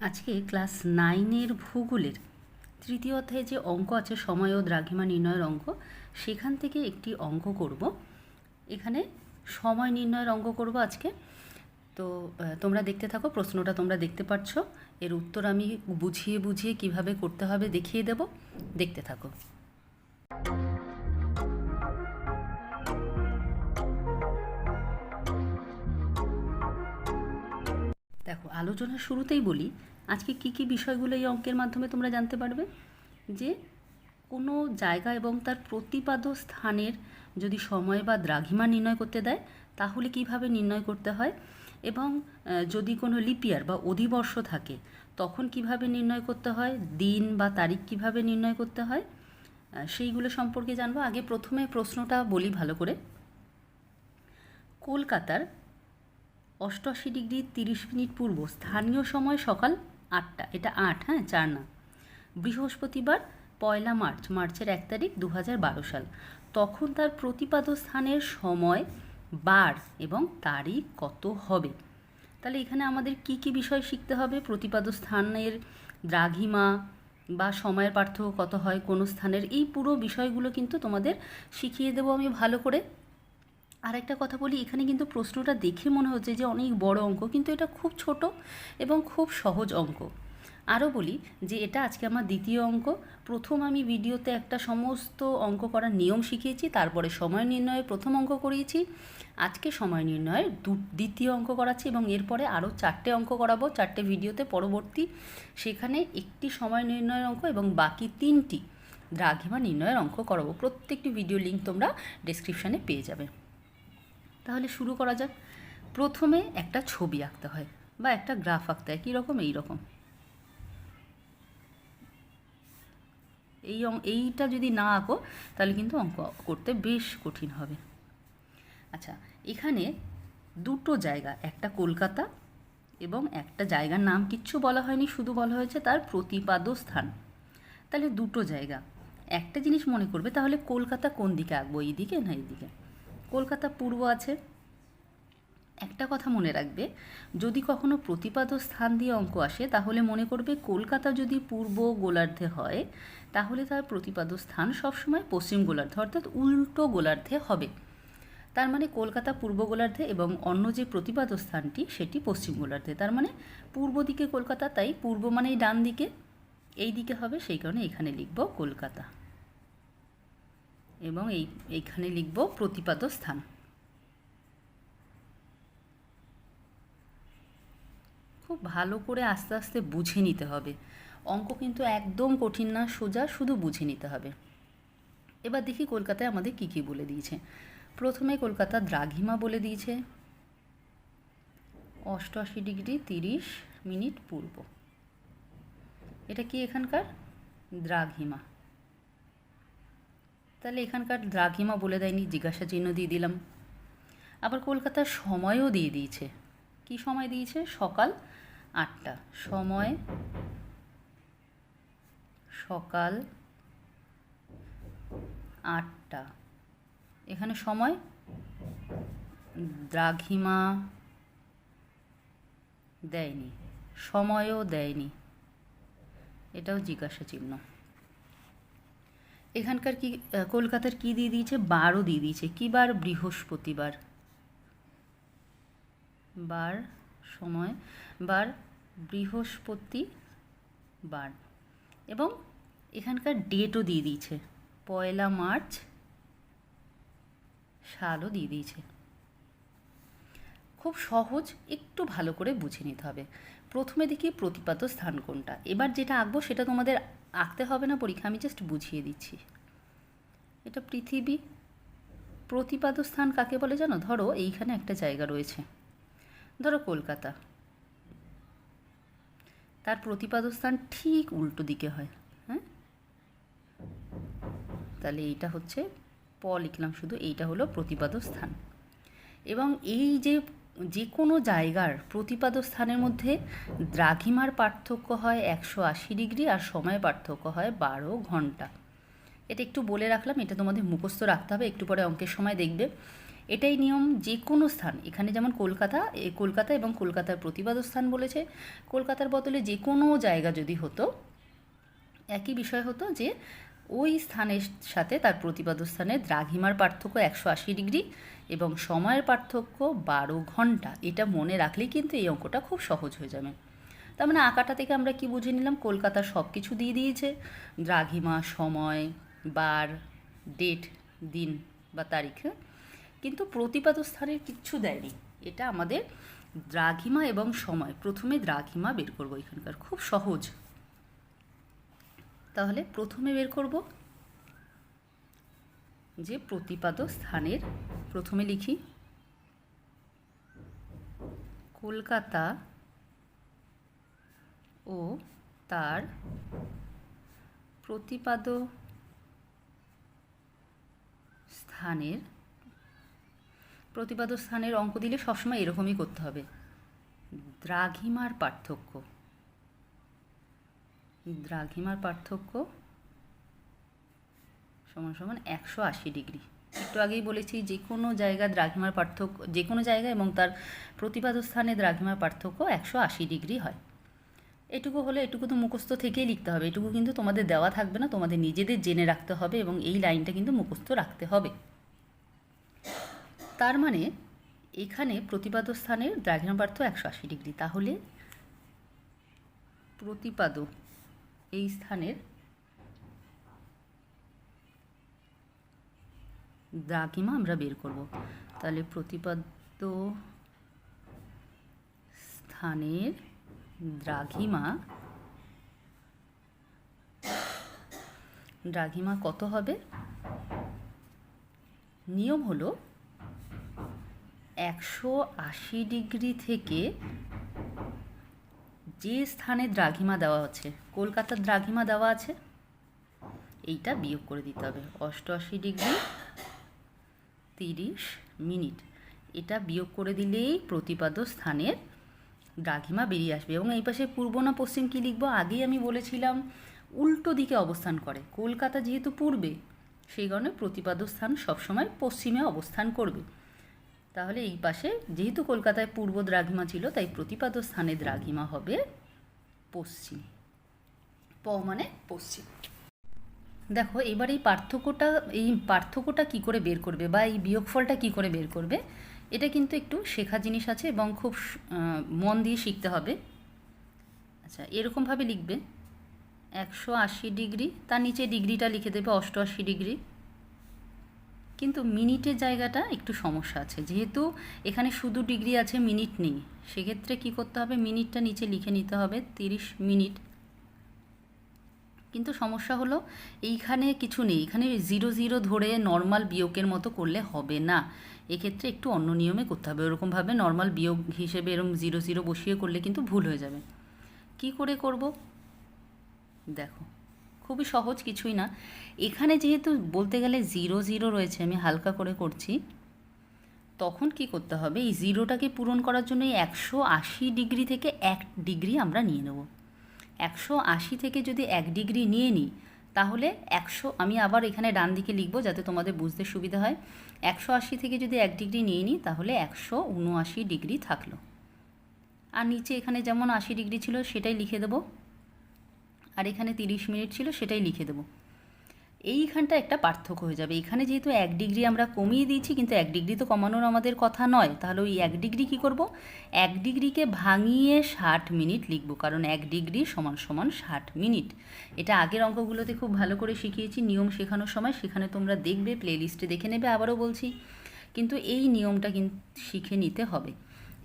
আজকে ক্লাস নাইনের ভূগোলের তৃতীয় অধ্যায়ে যে অঙ্ক আছে, সময় ও দ্রাঘিমা নির্ণয়ের অঙ্ক, সেখান থেকে একটি অঙ্ক করব। এখানে সময় নির্ণয়ের অঙ্ক করব আজকে। তো তোমরা দেখতে থাকো, প্রশ্নটা তোমরা দেখতে পাচ্ছ। এর উত্তর আমি বুঝিয়ে বুঝিয়ে কীভাবে করতে হবে দেখিয়ে দেব। দেখতে থাকো। দেখো, আলোচনার শুরুতেই বলি, আজকে কি কি বিষয়গুলো এই অঙ্কের মাধ্যমে তোমরা জানতে পারবে? যে কোনো জায়গা এবং তার প্রতিপাদ স্থানের যদি সময় বা দ্রাঘিমা নির্ণয় করতে দেয়, তাহলে কীভাবে নির্ণয় করতে হয়? এবং যদি কোনো লিপিয়ার বা অধিবর্ষ থাকে, তখন কীভাবে নির্ণয় করতে হয়? দিন বা তারিখ কীভাবে নির্ণয় করতে হয়? সেইগুলো সম্পর্কে জানব। আগে প্রথমে প্রশ্নটা বলি ভালো করে। কলকাতার অষ্টআশি ডিগ্রি তিরিশ মিনিট পূর্ব, স্থানীয় সময় সকাল আটটা, এটা আট হ্যাঁ চার না। বৃহস্পতিবার পয়লা মার্চ, মার্চের এক তারিখ দু হাজার বারো সাল। তখন তার প্রতিপাদ্য স্থানের সময়, বার এবং তারিখ কত হবে? তাহলে এখানে আমাদের কি কি বিষয় শিখতে হবে? প্রতিপাদ্য স্থানের দ্রাঘিমা বা সময়ের পার্থক্য কত হয়, কোন স্থানের, এই পুরো বিষয়গুলো কিন্তু তোমাদের শিখিয়ে দেবো আমি ভালো করে। আর একটা কথা বলি, এখানে কিন্তু প্রশ্নটা দেখে মনে হচ্ছে যে অনেক বড় অঙ্ক, কিন্তু এটা খুব ছোট এবং খুব সহজ অঙ্ক। আরও বলি যে এটা আজকে আমার দ্বিতীয় অঙ্ক। প্রথম আমি ভিডিওতে একটা সমস্ত অঙ্ক করার নিয়ম শিখিয়েছি, তারপরে সময় নির্ণয়ের প্রথম অঙ্ক করিয়েছি, আজকে সময় নির্ণয়ের দু, দ্বিতীয় অঙ্ক করাচ্ছি এবং এরপরে আরও চারটে অঙ্ক করাবো, চারটে ভিডিওতে পরবর্তী। সেখানে একটি সময় নির্ণয়ের অঙ্ক এবং বাকি তিনটি দ্রাঘিমা নির্ণয়ের অঙ্ক করাবো। প্রত্যেকটি ভিডিও লিঙ্ক তোমরা ডেসক্রিপশানে পেয়ে যাবে। তাহলে শুরু করা যাক। প্রথমে একটা ছবি আঁকতে হয় বা একটা গ্রাফ আঁকতে হয়, কীরকম? এই রকম এই এইটা যদি না আঁকো, তাহলে কিন্তু অঙ্ক করতে বেশ কঠিন হবে। আচ্ছা এখানে দুটো জায়গা, একটা কলকাতা এবং একটা জায়গার নাম কিচ্ছু বলা হয়নি, শুধু বলা হয়েছে তার প্রতিপাদ্য স্থান। তাহলে দুটো জায়গা। একটা জিনিস মনে করবে, তাহলে কলকাতা কোন দিকে আঁকবো, এই দিকে না এই দিকে? কলকাতা পূর্ব আছে। একটা কথা মনে রাখবে, যদি কখনো প্রতিপাদ্য স্থান দিয়ে অঙ্ক আসে, তাহলে মনে করবে কলকাতা যদি পূর্ব গোলার্ধে হয়, তাহলে তার প্রতিপাদ স্থান সবসময় পশ্চিম গোলার্ধে, অর্থাৎ উল্টো গোলার্ধে হবে। তার মানে কলকাতা পূর্ব গোলার্ধে এবং অন্য যে প্রতিপাদ স্থানটি, সেটি পশ্চিম গোলার্ধে। তার মানে পূর্ব দিকে কলকাতা, তাই পূর্ব মানেই ডান দিকে, এই দিকে হবে, সেই কারণে এখানে লিখব কলকাতা। এবং এই, এইখানে লিখব প্রতিপাদ্য স্থান। খুব ভালো করে আস্তে আস্তে বুঝে নিতে হবে। অঙ্ক কিন্তু একদম কঠিন না, সোজা শুধু বুঝে নিতে হবে। এবার দেখি কলকাতায় আমাদের কি কি বলে দিয়েছে। প্রথমে কলকাতা দ্রাঘিমা বলে দিয়েছে। অষ্টআশি ডিগ্রি তিরিশ মিনিট পূর্ব। এটা কি এখানকার? দ্রাঘিমা। তাহলে এখানকার দ্রাঘিমা বলে দেয়নি, জিজ্ঞাসা চিহ্ন দিয়ে দিলাম। আবার কলকাতার সময়ও দিয়ে দিয়েছে। কি সময় দিয়েছে? সকাল আটটা। সময় সকাল আটটা। এখানে সময়? দ্রাঘিমা দেয়নি। সময়ও দেয়নি। এটাও জিজ্ঞাসা চিহ্ন। এখানকার কি কলকাতার কি দিয়ে দিয়েছে? বারও দিয়ে দিয়েছে। কি বার? বৃহস্পতিবার। বার সময়, বার বৃহস্পতি বার এবং এখানকার ডেটও দিয়ে দিয়েছে। পয়লা মার্চ সালও দিয়ে দিয়েছে। খুব সহজ, একটু ভালো করে বুঝে নিতে হবে। প্রথমে দেখি প্রতিপাদ্য স্থান কোনটা। এবার যেটা আঁকবো সেটা তোমাদের আঁকতে হবে না, পরীক্ষা আমি জাস্ট বুঝিয়ে দিচ্ছি। এটা পৃথিবী, প্রতিপাদ্য স্থান কাকে বলে জানো? ধরো এইখানে একটা জায়গা রয়েছে। ধরো কলকাতা। তার প্রতিপাদ স্থান ঠিক উল্টো দিকে হয় হ্যাঁ? তাহলে এইটা হচ্ছে, প লিখলাম শুধু, এইটা হলো প্রতিপাদ্য স্থান। এবং এই যে যে কোনো জায়গার প্রতিপাদ্য স্থানের মধ্যে দ্রাঘিমার পার্থক্য হয় একশো আশি ডিগ্রি আর সময় পার্থক্য হয় বারো ঘণ্টা। এটা একটু বলে রাখলাম, এটা তোমাদের মুখস্থ রাখতে হবে, একটু পরে অঙ্কের সময় দেখবে। এটাই নিয়ম যে কোনো স্থান, এখানে যেমন কলকাতা কলকাতা এবং কলকাতার প্রতিবাদ স্থান বলেছে, কলকাতার বদলে যে কোনো জায়গা যদি হতো, একই বিষয় হতো যে ওই স্থানের সাথে তার প্রতিবাদ স্থানের দ্রাঘিমার পার্থক্য একশো আশি ডিগ্রি এবং সময়ের পার্থক্য বারো ঘণ্টা। এটা মনে রাখলেই কিন্তু এই অঙ্কটা খুব সহজ হয়ে যাবে। তার মানে আঁকাটা থেকে আমরা কি বুঝে নিলাম? কলকাতার সব কিছু দিয়ে দিয়েছে। দ্রাঘিমা, সময়, বার, ডেট, দিন বা তারিখ? কিন্তু প্রতিপাদ স্থানের কিচ্ছু দেয়নি। এটা আমাদের দ্রাঘিমা এবং সময়। প্রথমে দ্রাঘিমা বের করব এখানকার। খুব সহজ। তাহলে প্রথমে বের করব। যে প্রতিপাদ স্থানের প্রথমে লিখি। কলকাতা ও তার প্রতিপাদ স্থানের প্রতিপাদ স্থানের অঙ্ক দিলে সবসময় এরকমই করতে হবে। দ্রাঘিমার পার্থক্য। দ্রাঘিমার পার্থক্য সমান সমান একশো আশি ডিগ্রি। একটু আগেই বলেছি, যে কোনো জায়গা দ্রাঘিমার পার্থক্য, যে কোনো জায়গা এবং তার প্রতিপাদ স্থানে দ্রাঘিমার পার্থক্য একশো আশি ডিগ্রি হয়। এটুকু হলে, এটুকু তো মুখস্থ থেকেই লিখতে হবে। এটুকু কিন্তু তোমাদের দেওয়া থাকবে না, তোমাদের নিজেদের জেনে রাখতে হবে এবং এই লাইনটা কিন্তু মুখস্থ রাখতে হবে। তার মানে এখানে প্রতিপাদ স্থানের দ্রাঘিমার পার্থক্য একশো আশি ডিগ্রি। তাহলে প্রতিপাদ এই স্থানের দ্রাঘিমা আমরা বের করব। তাহলে প্রতিপাদ্য স্থানের দ্রাঘিমা দ্রাঘিমা কত হবে? নিয়ম হলো একশো আশি ডিগ্রি থেকে যে স্থানে দ্রাঘিমা দেওয়া আছে, কলকাতার দ্রাঘিমা দেওয়া আছে, এইটা বিয়োগ করে দিতে হবে। অষ্টআশি ডিগ্রি তিরিশ মিনিট। এটা বিয়োগ করে দিলেই প্রতিপাদ্য স্থানের দ্রাঘিমা বেরিয়ে আসবে। এবং এই পাশে পূর্ব না পশ্চিম কী লিখব? আগেই আমি বলেছিলাম, উল্টো দিকে অবস্থান করে। কলকাতা যেহেতু পূর্বে, সেই কারণে প্রতিপাদ্য স্থান সবসময় পশ্চিমে অবস্থান করবে। তাহলে এই পাশে, যেহেতু কলকাতায় পূর্ব দ্রাঘিমা ছিল, তাই প্রতিপাদ স্থানে দ্রাঘিমা হবে পশ্চিম। প মানে পশ্চিম। দেখো, এবার এই পার্থক্যটা এই পার্থক্যটা কি করে বের করবে বা এই বিয়োগফলটা কি করে বের করবে, এটা কিন্তু একটু শেখা জিনিস আছে এবং খুব মন দিয়ে শিখতে হবে। আচ্ছা এরকমভাবে লিখবে, একশো আশি ডিগ্রি, তার নিচে ডিগ্রিটা লিখে দেবে অষ্টআশি ডিগ্রি। কিন্তু মিনিটের জায়গাটা একটু সমস্যা আছে। যেহেতু এখানে শুধু ডিগ্রি আছে, মিনিট নেই। সেক্ষেত্রে কি করতে হবে? মিনিটটা নিচে লিখে নিতে হবে, তিরিশ মিনিট। কিন্তু সমস্যা হলো, এইখানে কিছু নেই। এখানে জিরো জিরো ধরে নর্মাল বিয়োগের মতো করলে হবে না। এক্ষেত্রে একটু অন্য নিয়মে করতে হবে। ওরকমভাবে নর্মাল বিয়োগ হিসেবে এরকম জিরো জিরো বসিয়ে করলে কিন্তু ভুল হয়ে যাবে। কি করে করব? দেখো। খুবই সহজ কিছুই না। এখানে যেহেতু বলতে গেলে জিরো জিরো রয়েছে, আমি হালকা করে করছি, তখন কি করতে হবে? এই জিরোটাকে পূরণ করার জন্য একশো আশি ডিগ্রি থেকে এক ডিগ্রি আমরা নিয়ে নেব। একশো আশি থেকে যদি এক ডিগ্রি নিয়ে নিই, তাহলে একশো, আমি আবার এখানে ডান দিকে লিখব যাতে তোমাদের বুঝতে সুবিধা হয়। একশো আশি থেকে যদি এক ডিগ্রি নিয়ে নিই, তাহলে একশো উনআশি ডিগ্রি থাকল। আর নিচে এখানে যেমন আশি ডিগ্রি ছিল, সেটাই লিখে দেবো। আর এখানে তিরিশ মিনিট ছিল, সেটাই লিখে দেবো। এইখানটা একটা পার্থক্য হয়ে যাবে। এখানে যেহেতু এক ডিগ্রি আমরা কমিয়ে দিয়েছি, কিন্তু এক ডিগ্রি তো কমানোর আমাদের কথা নয়। তাহলে ওই এক ডিগ্রি কী করব? এক ডিগ্রিকে ভাঙিয়ে ষাট মিনিট লিখব, কারণ এক ডিগ্রি সমান সমান ষাট মিনিট। এটা আগের অঙ্কগুলোতে খুব ভালো করে শিখিয়েছি, নিয়ম শেখানোর সময়। সেখানে তোমরা দেখবে প্লেলিস্টে দেখে নেবে, আবারও বলছি। কিন্তু এই নিয়মটা কিন্তু শিখে নিতে হবে।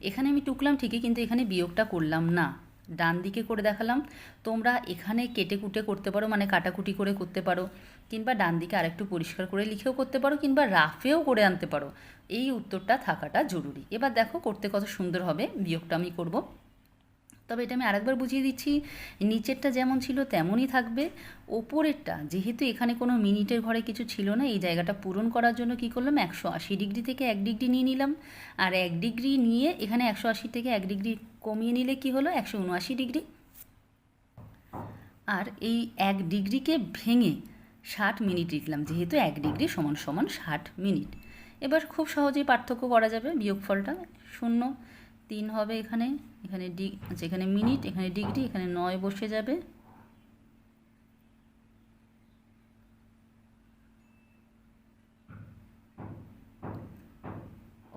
এখানে আমি টুকলাম ঠিকই, কিন্তু এখানে বিয়োগটা করলাম না। ডান দিকে করে দেখালাম। তোমরা এখানে কেটে কুটে করতে পারো মানে কাটাকুটি করে করতে পারো, কিংবা ডান দিকে আরেকটু পরিষ্কার করে লিখেও করতে পারো, কিংবা রাফেও করে আনতে পারো। এই উত্তরটা থাকাটা জরুরি। এবার দেখো, করতে কত সুন্দর হবে, বিয়োগটা আমি করব। তবে এটা আমি আরেকবার বুঝিয়ে দিচ্ছি, নিচেরটা যেমন ছিল তেমনই থাকবে। ওপরেরটা, যেহেতু এখানে কোনো মিনিটের ঘরে কিছু ছিল না, এই জায়গাটা পূরণ করার জন্য কি করলাম, একশো আশি ডিগ্রি থেকে এক ডিগ্রি নিয়ে নিলাম। আর এক ডিগ্রি নিয়ে এখানে একশো আশি থেকে এক ডিগ্রি কমিয়ে নিলে কি হলো? একশো উনআশি ডিগ্রি। আর এই এক ডিগ্রিকে ভেঙে ষাট মিনিট লিখলাম, যেহেতু এক ডিগ্রি সমান সমান ষাট মিনিট। এবার খুব সহজেই পার্থক্য করা যাবে, বিয়োগফলটা শূন্য, তিন হবে এখানে এখানে ডি আচ্ছা এখানে মিনিট, এখানে ডিগ্রি, এখানে নয় বসে যাবে।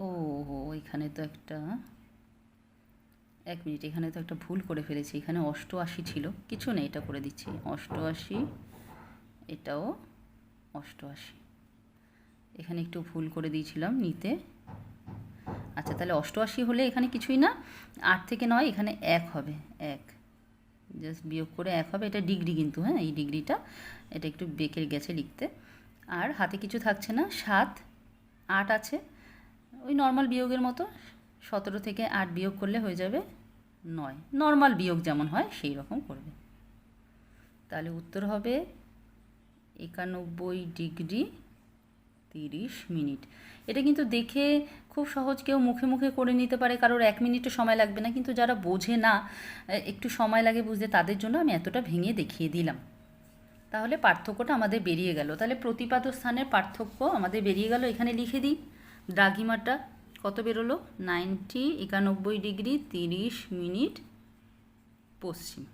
ও এখানে তো একটা এক মিনিট, এখানে তো একটা ভুল করে ফেলেছি, এখানে অষ্টআশি ছিল, কিছু নেই, এটা করে দিচ্ছি, অষ্টআশি, এটাও অষ্টআশি। এখানে একটু ভুল করে দিয়েছিলাম নিতে। আচ্ছা তাহলে অষ্টআশি হলে এখানে কিছুই না, আট থেকে নয়, এখানে এক হবে, এক। জাস্ট বিয়োগ করে এক হবে, এটা ডিগ্রি কিন্তু হ্যাঁ এই ডিগ্রিটা, এটা একটু বেঁকে গেছে লিখতে। আর হাতে কিছু থাকছে না, সাত, আট আছে, ওই নর্মাল বিয়োগের মতো, সতেরো থেকে আট বিয়োগ করলে হয়ে যাবে নয়। নর্মাল বিয়োগ যেমন হয়, সেই রকম করবে। তাহলে উত্তর হবে একানব্বই ডিগ্রি তিরিশ মিনিট। এটা কিন্তু দেখে খুব সহজ কেউ মুখে মুখে করে নিতে পারে, কারোর এক মিনিটও সময় লাগবে না। কিন্তু যারা বোঝে না একটু সময় লাগে বুঝতে, তাদের জন্য আমি এতটা ভেঙে দেখিয়ে দিলাম। তাহলে পার্থক্যটা আমাদের বেরিয়ে গেল। তাহলে প্রতিপাদ স্থানের পার্থক্য আমাদের বেরিয়ে গেল। এখানে লিখে দিই, দ্রাঘিমাটা কত বেরোলো? নাইনটি একানব্বই ডিগ্রি তিরিশ মিনিট পশ্চিম।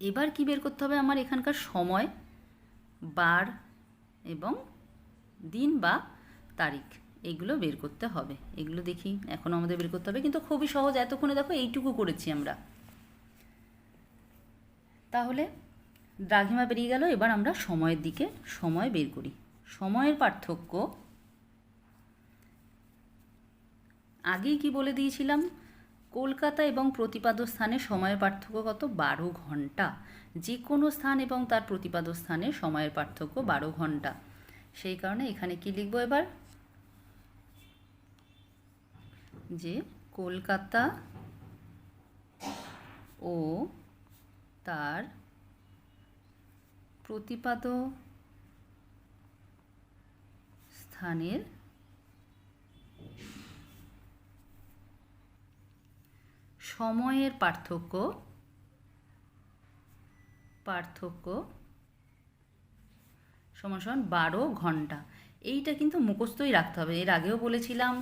এবার কি বের করতে হবে আমার এখানকার সময়, বার এবং দিন বা তারিখ, এগুলো বের করতে হবে। এগুলো দেখি এখনও আমাদের বের করতে হবে। কিন্তু খুবই সহজ, এতক্ষণে দেখো এইটুকু করেছি আমরা। তাহলে দ্রাঘিমা বেরিয়ে গেল, এবার আমরা সময়ের দিকে সময় বের করি। সময়ের পার্থক্য আগেই কি বলে দিয়েছিলাম? কলকাতা এবং প্রতিপাদ স্থানে সময়ের পার্থক্য কত? বারো ঘণ্টা। যে কোনো স্থান এবং তার প্রতিপাদ স্থানে সময়ের পার্থক্য বারো ঘণ্টা। সেই কারণে এখানে কি লিখব এবার? যে কলকাতা ও তার প্রতিপাদ স্থানের সময়ের পার্থক্য পার্থক্য সমান সমান বারো ঘণ্টা। এইটা কিন্তু মুখস্থই রাখতে হবে। এর আগেও বলেছিলাম।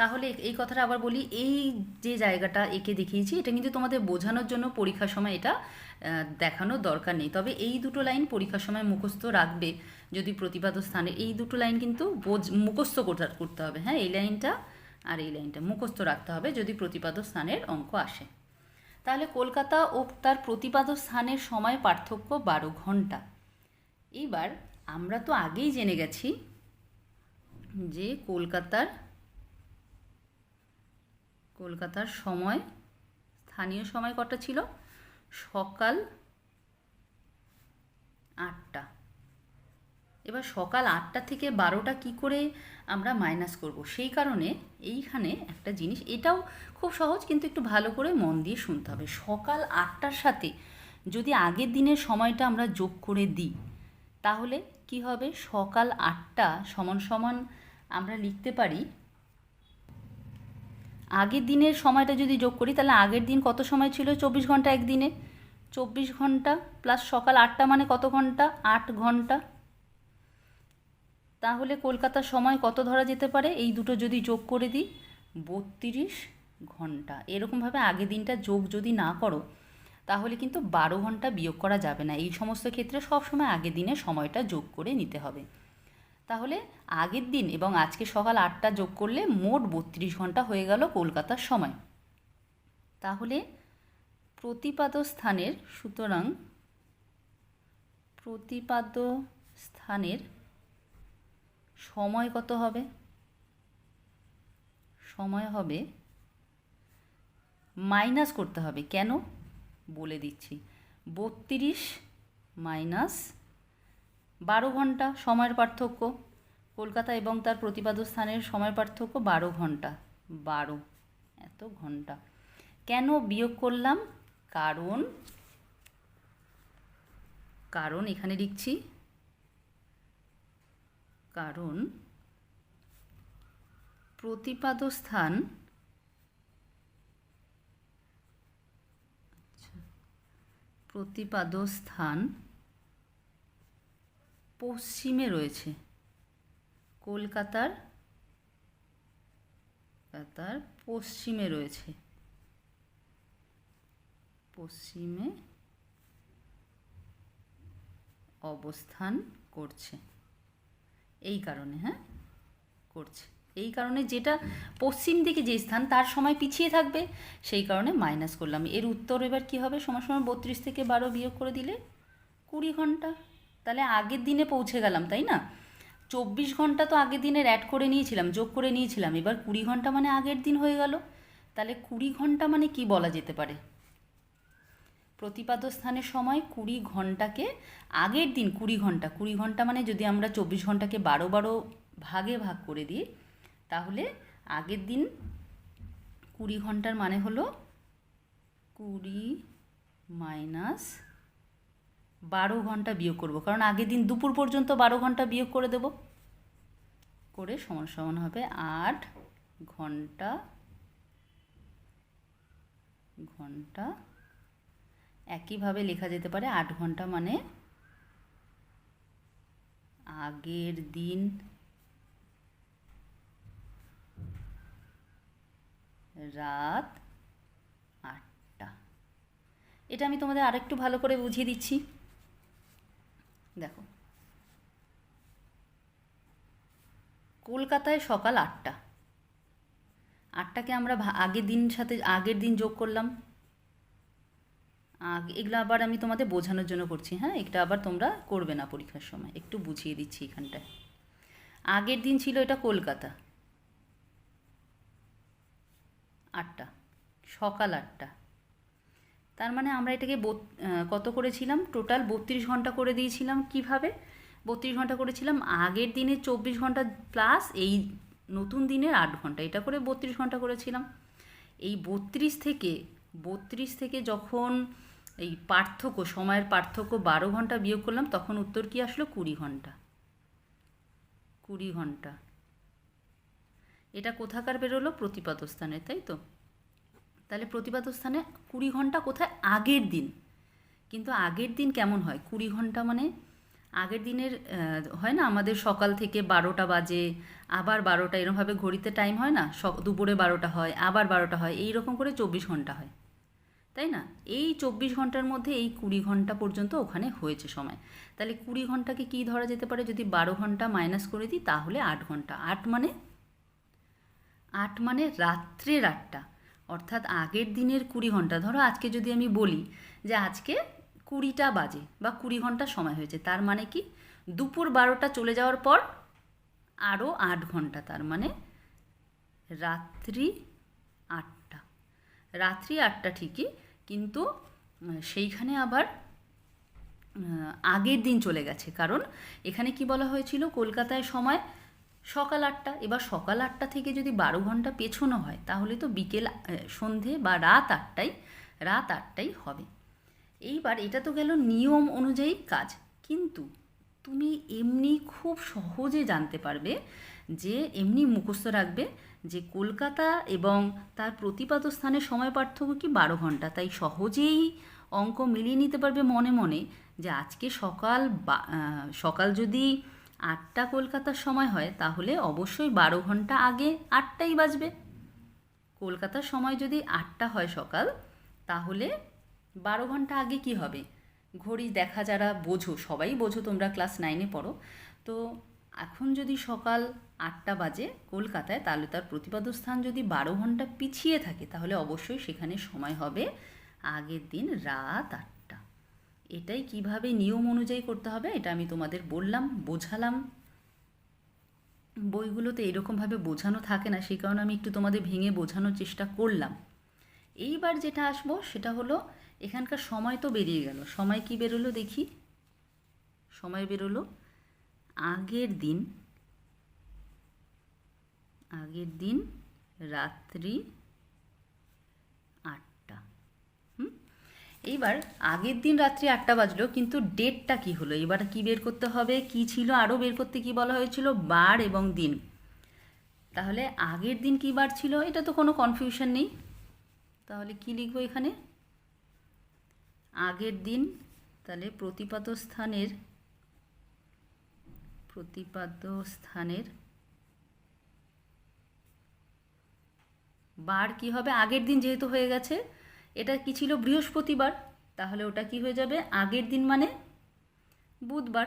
তাহলে এই কথাটা আবার বলি, এই যে জায়গাটা একে দেখিয়েছি, এটা কিন্তু তোমাদের বোঝানোর জন্য পরীক্ষার সময় এটা দেখানোর দরকার নেই। তবে এই দুটো লাইন পরীক্ষার সময় মুখস্থ রাখবে যদি প্রতিপাদ স্থানে এই দুটো লাইন কিন্তু বোঝ, মুখস্থ করতে হবে। হ্যাঁ এই লাইনটা আর এই লাইনটা মুখস্থ রাখতে হবে যদি প্রতিপাদ স্থানের অঙ্ক আসে। তাহলে কলকাতা ও তার প্রতিপাদ স্থানের সময় পার্থক্য বারো ঘণ্টা। এইবার আমরা তো আগেই জেনে গেছি যে কলকাতার কলকাতার সময়, স্থানীয় সময় কটা ছিল? সকাল আটটা। এবার সকাল আটটা থেকে বারোটা কি করে আমরা মাইনাস করব? সেই কারণে এইখানে একটা জিনিস, এটাও খুব সহজ কিন্তু একটু ভালো করে মন দিয়ে শুনতে হবে। সকাল আটটার সাথে যদি আগের দিনের সময়টা আমরা যোগ করে দিই, তাহলে কি হবে? সকাল আটটা সমান সমান আমরা লিখতে পারি, আগের দিনের সময়টা যদি যোগ করি, তাহলে আগের দিন কত সময় ছিল? চব্বিশ ঘণ্টা একদিনে। চব্বিশ ঘণ্টা প্লাস সকাল আটটা মানে কত ঘণ্টা? আট ঘণ্টা। তাহলে কলকাতার সময় কত ধরা যেতে পারে? এই দুটো যদি যোগ করে দিই, বত্রিশ ঘণ্টা। এরকমভাবে আগের দিনটা যোগ যদি না করো, তাহলে কিন্তু বারো ঘণ্টা বিয়োগ করা যাবে না। এই সমস্ত ক্ষেত্রে সবসময় আগের দিনে সময়টা যোগ করে নিতে হবে। তাহলে আগের দিন এবং আজকে সকাল আটটা যোগ করলে মোট বত্রিশ ঘণ্টা হয়ে গেল কলকাতার সময়। তাহলে প্রতিপাদ স্থানের সুতরাং প্রতিপাদ্য স্থানের সময় কত হবে? সময় হবে মাইনাস করতে হবে। কেন? বলে দিচ্ছি। বত্রিশ মাইনাস বারো ঘণ্টা সময়ের পার্থক্য। কলকাতা এবং তার প্রতিপাদ স্থানের সময় পার্থক্য বারো ঘণ্টা। বারো, এত ঘণ্টা। কেন বিয়োগ করলাম? কারণ কারণ এখানে লিখছি কারণ প্রতিপাদ স্থান প্রতিপাদ স্থান পশ্চিমে রয়েছে। কলকাতার কলকাতার পশ্চিমে রয়েছে। পশ্চিমে অবস্থান করছে। এই কারণে হ্যাঁ? করছে। এই কারণে যেটা পশ্চিম দিকে যে স্থান, তার সময় পিছিয়ে থাকবে, সেই কারণে মাইনাস করলাম। এর উত্তর এবার কি হবে? সময় সময় বত্রিশ থেকে বারো বিয়োগ করে দিলে কুড়ি ঘণ্টা। তাহলে আগের দিনে পৌঁছে গেলাম, তাই না? চব্বিশ ঘণ্টা তো আগের দিনের অ্যাড করে নিয়েছিলাম, যোগ করে নিয়েছিলাম। এবার কুড়ি ঘণ্টা মানে আগের দিন হয়ে গেল। তাহলে কুড়ি ঘণ্টা মানে কি বলা যেতে পারে? প্রতিপাদ্য স্থানের সময় কুড়ি ঘন্টাকে আগের দিন, কুড়ি ঘণ্টা কুড়ি ঘণ্টা মানে যদি আমরা চব্বিশ ঘন্টাকে বারো বারো ভাগে ভাগ করে দিই, তাহলে আগের দিন কুড়ি ঘণ্টার মানে হলো কুড়ি মাইনাস বারো ঘণ্টা বিয়োগ করব। কারণ আগের দিন দুপুর পর্যন্ত বারো ঘণ্টা বিয়োগ করে দেব। করে সমান সমান হবে আট ঘণ্টা ঘণ্টা একইভাবে লেখা যেতে পারে আট ঘণ্টা মানে আগের দিন। রাত আটটা। এটা আমি তোমাদের আরেকটু ভালো করে বুঝিয়ে দিচ্ছি। দেখো। কলকাতায় সকাল আটটা। আটটাকে আমরা আগের দিন সাথে আগের দিন যোগ করলাম। এগুলো আবার আমি তোমাদের বোঝানোর জন্য করছি হ্যাঁ? এটা আবার তোমরা করবে না পরীক্ষার সময়। একটু বুঝিয়ে দিচ্ছি এখানটায়। আগের দিন ছিল এটা কলকাতা। আটটা। সকাল আটটা। তার মানে আমরা এটাকে কত করেছিলাম? টোটাল বত্রিশ ঘণ্টা করে দিয়েছিলাম। কীভাবে? বত্রিশ ঘণ্টা করেছিলাম। আগের দিনের চব্বিশ ঘণ্টা প্লাস এই নতুন দিনের আট ঘণ্টা। এটা করে বত্রিশ ঘণ্টা করেছিলাম। এই বত্রিশ থেকে বত্রিশ থেকে যখন এই পার্থক্য, সময়ের পার্থক্য বারো ঘণ্টা বিয়োগ করলাম, তখন উত্তর কি আসলো? কুড়ি ঘণ্টা। কুড়ি ঘণ্টা। এটা কোথাকার বেরোলো? প্রতিপাদ স্থানে তাই তো? তাহলে প্রতিপাদ স্থানে কুড়ি ঘণ্টা কোথায়? আগের দিন। কিন্তু আগের দিন কেমন হয়? কুড়ি ঘণ্টা মানে আগের দিনের হয় না? আমাদের সকাল থেকে বারোটা বাজে, আবার বারোটা এরকমভাবে ঘড়িতে টাইম হয় না? দুপুরে বারোটা হয়, আবার বারোটা হয় এই রকম করে চব্বিশ ঘণ্টা হয়। তাই না? এই চব্বিশ ঘণ্টার মধ্যে এই কুড়ি ঘণ্টা পর্যন্ত ওখানে হয়েছে সময়। তাহলে কুড়ি ঘন্টাকে কী ধরা যেতে পারে? যদি বারো ঘণ্টা মাইনাস করে দিই, তাহলে আট ঘণ্টা। আট মানে? আট মানে রাত্রের আটটা। অর্থাৎ আগের দিনের কুড়ি ঘণ্টা। ধরো আজকে যদি আমি বলি যে আজকে কুড়িটা বাজে বা কুড়ি ঘণ্টা সময় হয়েছে, তার মানে কি? দুপুর বারোটা চলে যাওয়ার পর আরও আট ঘণ্টা, তার মানে রাত্রি আটটা। রাত্রি আটটা ঠিকই। কিন্তু সেইখানে আবার আগের দিন চলে গেছে। কারণ এখানে কি বলা হয়েছিল? কলকাতায় সময় সকাল আটটা। এবার সকাল আটটা থেকে যদি বারো ঘণ্টা পেছনো হয়, তাহলে তো বিকেল সন্ধে বা রাত আটটাই রাত আটটাই হবে। এইবার এটা তো গেল নিয়ম অনুযায়ী কাজ। কিন্তু তুমি এমনি খুব সহজে জানতে পারবে যে এমনি মুখস্থ রাখবে যে কলকাতা এবং তার প্রতিপাদ স্থানের সময় পার্থক্য কি বারো ঘণ্টা। তাই সহজেই অঙ্ক মিলিয়ে নিতে পারবে মনে মনে যে আজকে সকাল সকাল যদি আটটা কলকাতার সময় হয়, তাহলে অবশ্যই বারো ঘণ্টা আগে আটটাই বাজবে। কলকাতার সময় যদি আটটা হয় সকাল, তাহলে বারো ঘণ্টা আগে কি হবে? ঘড়ি দেখা যারা বোঝো, সবাই বোঝো তোমরা ক্লাস নাইনে পড়ো। তো এখন যদি সকাল আটটা বাজে কলকাতায়, তাহলে তার প্রতিপাদ্য স্থান যদি বারো ঘণ্টা পিছিয়ে থাকে, তাহলে অবশ্যই সেখানে সময় হবে আগের দিন রাত আটটা। এটাই কীভাবে নিয়ম অনুযায়ী করতে হবে, এটা আমি তোমাদের বললাম, বোঝালাম। বইগুলোতে এরকমভাবে বোঝানো থাকে না, সেই কারণে আমি একটু তোমাদের ভেঙে বোঝানোর চেষ্টা করলাম। এইবার যেটা আসব, সেটা হলো এখানকার সময় তো বেরিয়ে গেল। সময় কি বেরোলো দেখি? সময় বেরোলো আগের দিন আগের দিন রাত্রি আটটা। হুম? এইবার আগের দিন রাত্রি আটটা বাজলো, কিন্তু ডেটটা কি হলো? এবার কি বের করতে হবে? কি ছিল? আরও বের করতে কি বলা হয়েছিল? বার এবং দিন। তাহলে আগের দিন কি বার ছিল? এটা তো কোনো কনফিউশন নেই। তাহলে কি লিখব এখানে? আগের দিন, তাহলে প্রতিপাত স্থানের প্রতিপাদ্য স্থানের। বার কি হবে? আগের দিন যেহেতু হয়ে গেছে, এটা কি ছিল বৃহস্পতিবার? তাহলে ওটা কি হয়ে যাবে? আগের দিন মানে বুধবার।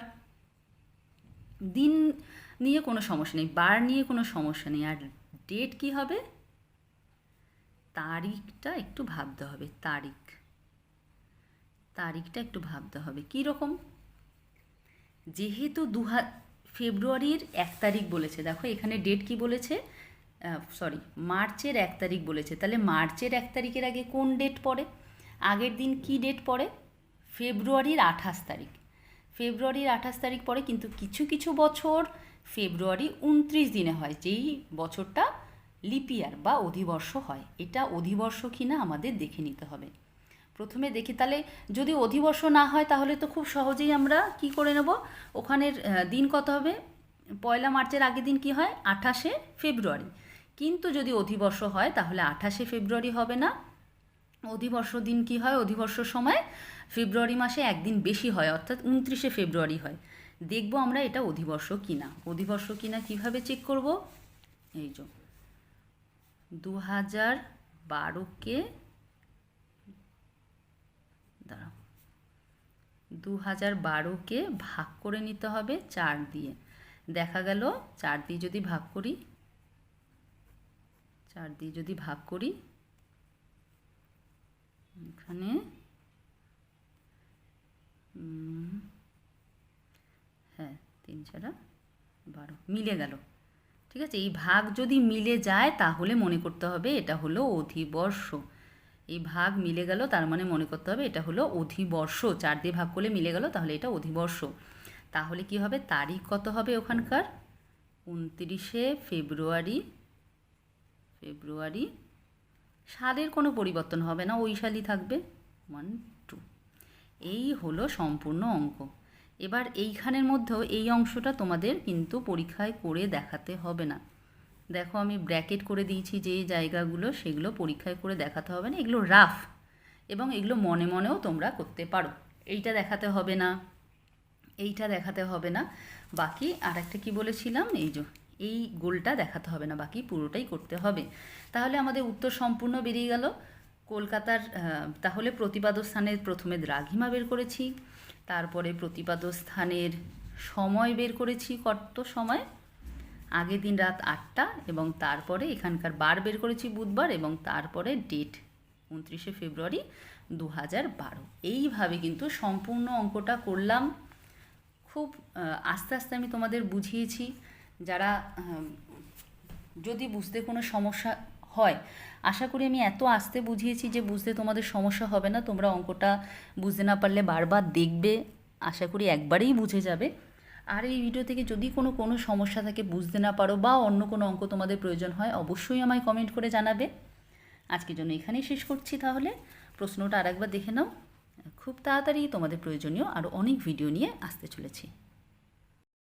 দিন নিয়ে কোনো সমস্যা নেই, বার নিয়ে কোনো সমস্যা নেই। আর ডেট কি হবে? তারিখটা একটু ভাবতে হবে, তারিখ। তারিখটা একটু ভাবতে হবে। কী রকম যেহেতু দু ফেব্রুয়ারির এক তারিখ বলেছে। দেখো এখানে ডেট কি বলেছে? সরি মার্চের এক তারিখ বলেছে। তাহলে মার্চের এক তারিখের আগে কোন ডেট পড়ে? আগের দিন কি ডেট পড়ে? ফেব্রুয়ারির আঠাশ তারিখ। ফেব্রুয়ারির আঠাশ তারিখ পরে কিন্তু কিছু কিছু বছর ফেব্রুয়ারি উনত্রিশ দিনে হয়, যেই বছরটা লিপিয়ার বা অধিবর্ষ হয়। এটা অধিবর্ষ কি না আমাদের দেখে নিতে হবে। প্রথমে দেখি, তাহলে যদি অধিবর্ষ না হয় তাহলে তো খুব সহজেই আমরা কি করে নেব? ওখানের দিন কত হবে? পয়লা মার্চের আগের দিন কি হয়? আঠাশে ফেব্রুয়ারি। কিন্তু যদি অধিবর্ষ হয় তাহলে আঠাশে ফেব্রুয়ারি হবে না। অধিবর্ষ দিন কি হয়? অধিবর্ষ সময় ফেব্রুয়ারি মাসে একদিন বেশি হয়, অর্থাৎ উনত্রিশে ফেব্রুয়ারি হয়। দেখব আমরা এটা অধিবর্ষ কিনা। অধিবর্ষ কিনা কীভাবে চেক করব? এই যে দু হাজার বারোকে দু হাজার বারোকে ভাগ করে নিতে হবে চার দিয়ে। দেখা গেল চার দিয়ে যদি ভাগ করি, চার দিয়ে যদি ভাগ করি, এখানে হ্যাঁ তিন ছাড়া বারো, মিলে গেল। ঠিক আছে? এই ভাগ যদি মিলে যায়, তাহলে মনে করতে হবে এটা হলো অধিবর্ষ। এই ভাগ মিলে গেল, তার মানে মনে করতে হবে এটা হলো অধিবর্ষ। চার দিয়ে ভাগ করলে মিলে গেল, তাহলে এটা অধিবর্ষ। তাহলে কি হবে? তারিখ কত হবে ওখানকার? উনত্রিশে ফেব্রুয়ারি ফেব্রুয়ারি। সালের কোনো পরিবর্তন হবে না, ওই সালই থাকবে। ওয়ান টু এই হলো সম্পূর্ণ অঙ্ক। এবার এইখানের মধ্যেও এই অংশটা তোমাদের কিন্তু পরীক্ষায় করে দেখাতে হবে না। দেখো আমি ব্র্যাকেট করে দিয়েছি যে জায়গাগুলো সেগুলো পরীক্ষায় করে দেখাতে হবে না, এগুলো রাফ এবং এগুলো মনে মনেও তোমরা করতে পারো। এইটা দেখাতে হবে না, এইটা দেখাতে হবে না। বাকি আর একটা কী বলেছিলাম? এই যে, এই গোলটা দেখাতে হবে না, বাকি পুরোটাই করতে হবে। তাহলে আমাদের উত্তর সম্পূর্ণ বেরিয়ে গেল। কলকাতার তাহলে প্রতিপাদ্য স্থানের প্রথমে দ্রাঘিমা বের করেছি, তারপরে প্রতিপাদ্য স্থানের সময় বের করেছি কত সময়? আগের দিন রাত আটটা এবং তারপরে এখানকার বার বের করেছি বুধবার এবং তারপরে ডেট উনত্রিশে ফেব্রুয়ারি দু হাজার বারো। এইভাবে কিন্তু সম্পূর্ণ অঙ্কটা করলাম। খুব আস্তে আস্তে আমি তোমাদের বুঝিয়েছি। যারা যদি বুঝতে কোনো সমস্যা হয়, আশা করি আমি এত আস্তে বুঝিয়েছি যে বুঝতে তোমাদের সমস্যা হবে না। তোমরা অঙ্কটা বুঝতে না পারলে বারবার দেখবে। আশা করি একবারেই বুঝে যাবে। আর এই ভিডিও থেকে যদি কোনো কোনো সমস্যা থাকে বুঝতে না পারো বা অন্য কোনো অঙ্ক তোমাদের প্রয়োজন হয়, অবশ্যই আমায় কমেন্ট করে জানাবে। আজকের জন্য এখানেই শেষ করছি তাহলে। প্রশ্নটা আরেকবার দেখে নাও। খুব তাড়াতাড়ি তোমাদের প্রয়োজনীয় আরও অনেক ভিডিও নিয়ে আসতে চলেছি।